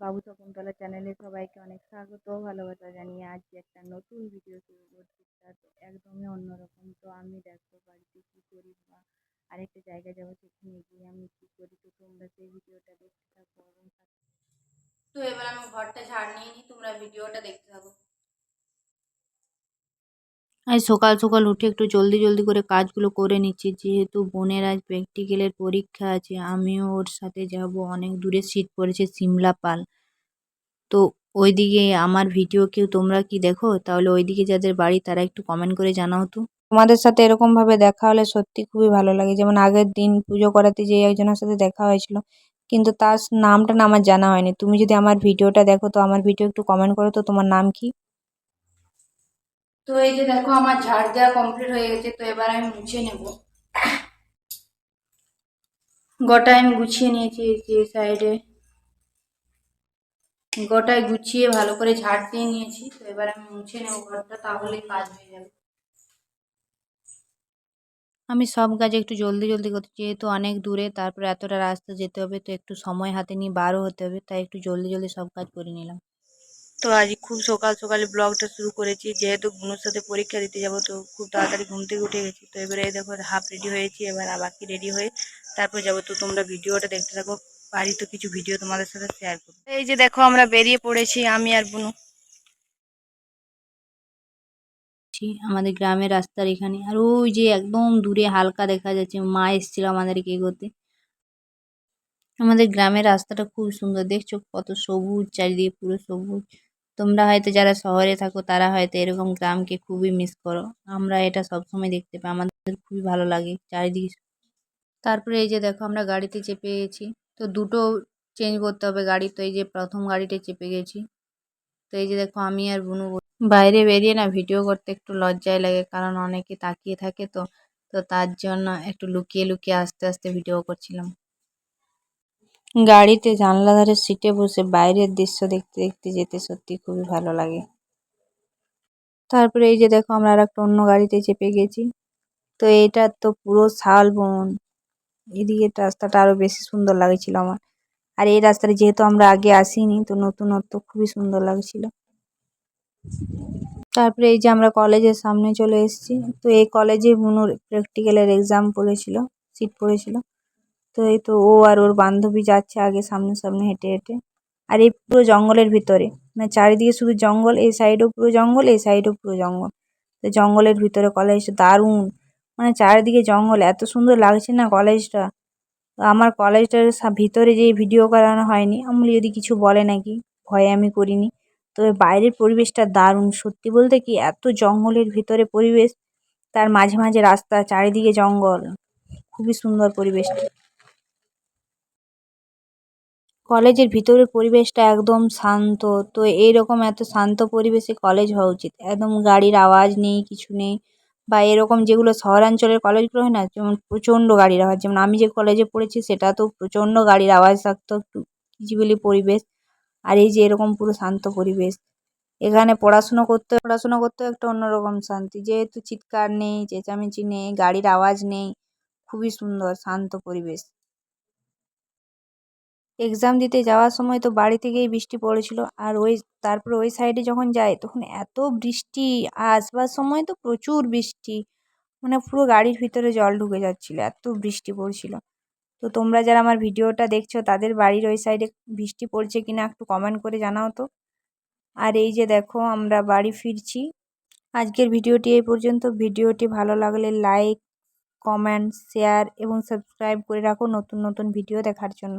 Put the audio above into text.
বাবু শকুন্তলা চ্যানেলে সবাইকে অনেক স্বাগত, ভালোবাসা জানিয়ে আজ একটা নতুন ভিডিও শুরু করছি একদমই অন্যরকম। তো আমি দেখো বাড়িতে কী করি বা আরেকটা জায়গায় যাব, সেখানে গিয়ে আমি কী করি? তো তোমরা সেই ভিডিওটা দেখতে থাকো তো এবার আমি ঘরটা ঝাড় নিয়ে নিই, তোমরা ভিডিওটা দেখতে থাকো। আজ সকাল সকাল উঠে একটু জলদি জলদি করে কাজগুলো করে নিচ্ছি। যেহেতু বোনের আজ প্র্যাকটিক্যালের পরীক্ষা আছে, আমিও ওর সাথে যাব। অনেক দূরে সিট পড়েছে, সিমলা পাল। তো ওইদিকে আমার ভিডিও কেউ তোমরা কি দেখো? তাহলে ওইদিকে যাদের বাড়ি তারা একটু কমেন্ট করে জানাও তো। তোমাদের সাথে এরকমভাবে দেখা হলে সত্যি খুবই ভালো লাগে। যেমন আগের দিন পুজো করাতে যে একজনের সাথে দেখা হয়েছিল, কিন্তু তার নামটা না আমার জানা হয়নি। তুমি যদি আমার ভিডিওটা দেখো, তো আমার ভিডিও একটু কমেন্ট করো তো তোমার নাম কি? তো এই যে দেখো আমার ঝাড় দেওয়া কমপ্লিট হয়ে গেছে, তো এবার আমি মুছে নেব। গোটায় আমি গুছিয়ে নিয়েছি যে সাইডে গোটায় গুছিয়ে ভালো করে ঝাড় দিয়ে নিয়েছি, তো এবার আমি মুছে নেব ঘরটা তাহলে কাজ হয়ে যাবে। আমি সব কাজ একটু জলদি জলদি করতে, যেহেতু অনেক দূরে, তারপরে এতটা রাস্তা যেতে হবে, তো একটু সময় হাতে নিয়ে বারও হতে হবে, তাই একটু জলদি জলদি সব কাজ করে নিলাম। তো আজ খুব সকাল সকালে ব্লগটা শুরু করেছি। যেহেতু বুনুর সাথে পরীক্ষা দিতে যাব, তো খুব তাড়াতাড়ি ঘুম থেকে উঠে গেছি। তো এবারে দেখো, হাফ রেডি হয়েছি, এবার বাকি রেডি হয়ে তারপর যাব। তো তোমরা ভিডিওটা দেখতে থাকো বাড়ি তো কিছু ভিডিও তোমাদের সাথে শেয়ার করব। এই যে দেখো, আমরা বেরিয়ে পড়েছি, আমি আর বুনু। আমাদের গ্রামের রাস্তার এখানে। আর ওই যে একদম দূরে হালকা দেখা যাচ্ছে, মা এসেছিল আমাদেরকে এগোতে। আমাদের গ্রামের রাস্তাটা খুব সুন্দর, দেখছ কত সবুজ, চারিদিকে পুরো সবুজ। তোমরা হয়তো যারা শহরে থাকো, তারা হয়তো এরকম গ্রামকে খুবই মিস করো। আমরা এটা সবসময় দেখতে পাই, আমাদের খুবই ভালো লাগে চারিদিকে। তারপরে এই যে দেখো, আমরা গাড়িতে চেপে গেছি। তো দুটো চেঞ্জ করতে হবে গাড়ি। তো এই যে প্রথম গাড়িতে চেপে গেছি। তো এই যে দেখো, আমি আর বুনু বাইরে বেরিয়ে না ভিডিও করতে একটু লজ্জায় লাগে, কারণ অনেকে তাকিয়ে থাকে তো। তো তার জন্য একটু লুকিয়ে লুকিয়ে আস্তে আস্তে ভিডিও করছিলাম। গাড়িতে জানলা ধারে সিটে বসে বাইরের দৃশ্য দেখতে দেখতে যেতে সত্যি খুবই ভালো লাগে। তারপরে এই যে দেখো, আমরা আর একটা অন্য গাড়িতে চেপে গেছি। তো এটা তো পুরো শালবন এদিকে রাস্তাটা আরও বেশি সুন্দর লাগছিল আমার। আর এই রাস্তাটা যেহেতু আমরা আগে আসিনি, তো নতুনত্ব খুবই সুন্দর লাগছিল। তারপরে এই যে আমরা কলেজের সামনে চলে এসেছি। তো এই কলেজে বুনুর প্র্যাকটিক্যালের এক্সাম পড়েছিল সিট পড়েছিল। তো এই তো ও আর ওর বান্ধবী যাচ্ছে আগে সামনে সামনে হেঁটে হেঁটে। আর এই পুরো জঙ্গলের ভিতরে। মানে চারিদিকে শুধু জঙ্গল, এই সাইডেও পুরো জঙ্গল, এই সাইডেও পুরো জঙ্গল। তো জঙ্গলের ভিতরে কলেজ দারুণ। মানে চারিদিকে জঙ্গল, এত সুন্দর লাগছে না কলেজটা আমার কলেজটার ভিতরে যে ভিডিও করানো হয়নি আমি যদি কিছু বলে নাকি, ভয়ে আমি করিনি। তবে বাইরের পরিবেশটা দারুণ। সত্যি বলতে কি, এত জঙ্গলের ভিতরে পরিবেশ, তার মাঝে মাঝে রাস্তা, চারিদিকে জঙ্গল। খুবই সুন্দর পরিবেশটা। কলেজের ভিতরের পরিবেশটা একদম শান্ত। তো এইরকম এত শান্ত পরিবেশে কলেজ হওয়া উচিত। একদম গাড়ির আওয়াজ নেই, কিছু নেই। বা এরকম যেগুলো শহরাঞ্চলের কলেজগুলো হয় না, যেমন প্রচণ্ড গাড়ির আওয়াজ। যেমন আমি যে কলেজে পড়েছি, সেটা তো প্রচণ্ড গাড়ির আওয়াজ থাকতো কিচিবিলি পরিবেশ। আর এই যে এরকম পুরো শান্ত পরিবেশ। এখানে পড়াশুনো করতে, পড়াশুনো করতেও একটা অন্যরকম শান্তি। যেহেতু চিৎকার নেই, চেঁচামেচি নেই, গাড়ির আওয়াজ নেই, খুবই সুন্দর, শান্ত পরিবেশ। এক্সাম দিতে যাওয়ার সময় তো বাড়ি থেকেই বৃষ্টি পড়েছিল। আর ওই, তারপরে ওই সাইডে যখন যাই, তখন এত বৃষ্টি, আসবার সময় তো প্রচুর বৃষ্টি। মানে পুরো গাড়ির ভিতরে জল ঢুকে যাচ্ছিল, এত বৃষ্টি পড়ছিল। তো তোমরা যারা আমার ভিডিওটা দেখছ, তাদের বাড়ির ওই সাইডে বৃষ্টি পড়ছে কি না একটু কমেন্ট করে জানাও তো। আর এই যে দেখো, আমরা বাড়ি ফিরছি। আজকের ভিডিওটি এই পর্যন্ত। ভিডিওটি ভালো লাগলে লাইক কমেন্ট শেয়ার এবং সাবস্ক্রাইব করে রাখো নতুন নতুন ভিডিও দেখার জন্য।